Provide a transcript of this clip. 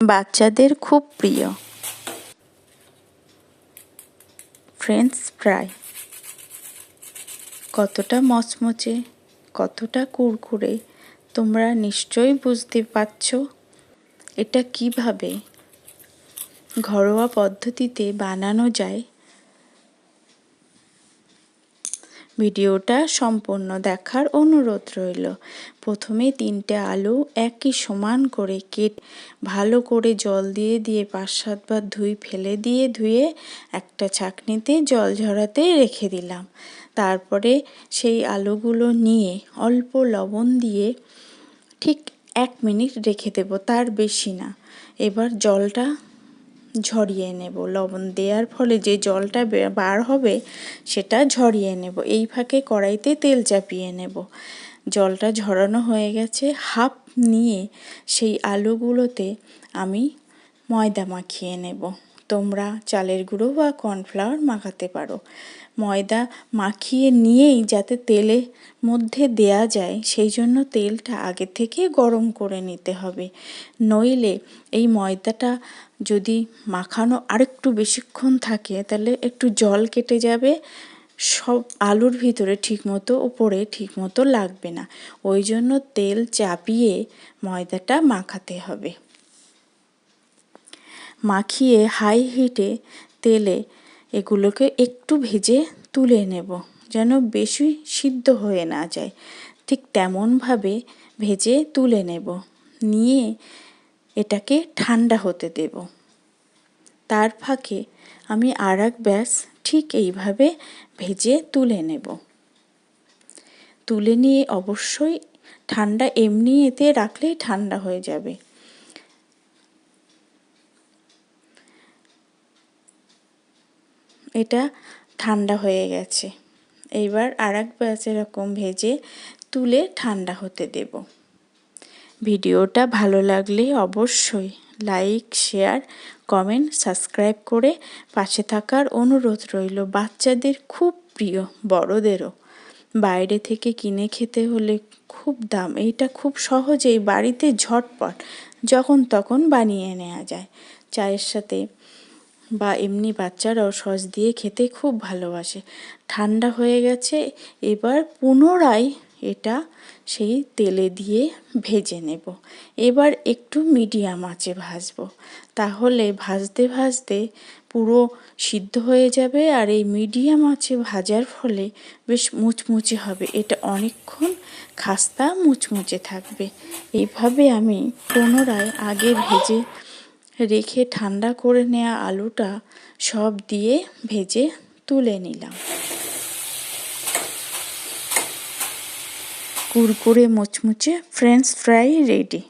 বাচ্চাদের খুব প্রিয়। French fry. কতটা মচমচে, কতটা কুরকুরে, তোমরা নিশ্চয়ই বুঝতে পারছ। এটা কীভাবে ঘরোয়া পদ্ধতিতে বানানো যায় ভিডিওটা সম্পূর্ণ দেখার অনুরোধ রইল। প্রথমে তিনটে আলু একই সমান করে কেট, ভালো করে জল দিয়ে দিয়ে পাঁচ সাতবার ধুই ফেলে দিয়ে ধুয়ে একটা ছাঁকনিতে জল ঝরাতে রেখে দিলাম। তারপরে সেই আলুগুলো নিয়ে অল্প লবণ দিয়ে ঠিক এক মিনিট রেখে দেবো, তার বেশি না। এবার জলটা ঝরিয়ে নেব। লবণ দেওয়ার ফলে যে জলটা বার হবে, সেটা ঝরিয়ে নেব। এই ফাঁকে কড়াইতে তেল চাপিয়ে নেব। জলটা ঝরানো হয়ে গেছে। হাফ নিয়ে সেই আলুগুলোতে আমি ময়দা মাখিয়ে নেব। তোমরা চালের গুঁড়ো বা কর্নফ্লাওয়ার মাখাতে পারো। ময়দা মাখিয়ে নিয়েই যাতে তেলের মধ্যে দেয়া যায়, সেই জন্য তেলটা আগে থেকে গরম করে নিতে হবে। নইলে এই ময়দাটা যদি মাখানো আরেকটু বেশিক্ষণ থাকে, তাহলে একটু জল কেটে যাবে, সব আলুর ভিতরে ঠিকমতো উপরে ঠিকমতো লাগবে না। ওই জন্য তেল চাপিয়ে ময়দাটা মাখাতে হবে। মাখিয়ে হাই হিটে তেলে এগুলোকে একটু ভেজে তুলে নেব, যেন বেশি সিদ্ধ হয়ে না যায়। ঠিক তেমনভাবে ভেজে তুলে নেব, নিয়ে এটাকে ঠান্ডা হতে দেব। তার ফাঁকে আমি আর এক ব্যাস ঠিক এইভাবে ভেজে তুলে নেব। তুলে নিয়ে অবশ্যই ঠান্ডা এমনি এতে রাখলেই ঠান্ডা হয়ে যাবে। এটা ঠান্ডা হয়ে গেছে। এইবার আর এক ব্যাচ এরকম ভেজে তুলে ঠান্ডা হতে দেব। ভিডিওটা ভালো লাগলে অবশ্যই লাইক, শেয়ার, কমেন্ট, সাবস্ক্রাইব করে পাশে থাকার অনুরোধ রইল বাচ্চাদের, খুব প্রিয় বড়দেরও। বাইরে থেকে কিনে খেতে হলে খুব দাম, এইটা খুব সহজেই বাড়িতে ঝটপট যখন তখন বানিয়ে নেওয়া যায়। চায়ের সাথে বা এমনি বাচ্চারাও সস দিয়ে খেতে খুব ভালোবাসে। ঠান্ডা হয়ে গেছে, এবার পুনরায় এটা সেই তেলে দিয়ে ভেজে নেব। এবার একটু মিডিয়াম আঁচে ভাজবো। তাহলে ভাজতে ভাজতে পুরো সিদ্ধ হয়ে যাবে আর এই মিডিয়াম আঁচে ভাজার ফলে বেশ মুচমুচে হবে। এটা অনেকক্ষণ খাস্তা মুচমুচে থাকবে। এইভাবে আমি পুনরায় আগে ভেজে রেখে ঠান্ডা করে নেওয়া আলুটা সব দিয়ে ভেজে তুলে নিলাম। কুরকুরে, মুচমুচে ফ্রেঞ্চ ফ্রাই রেডি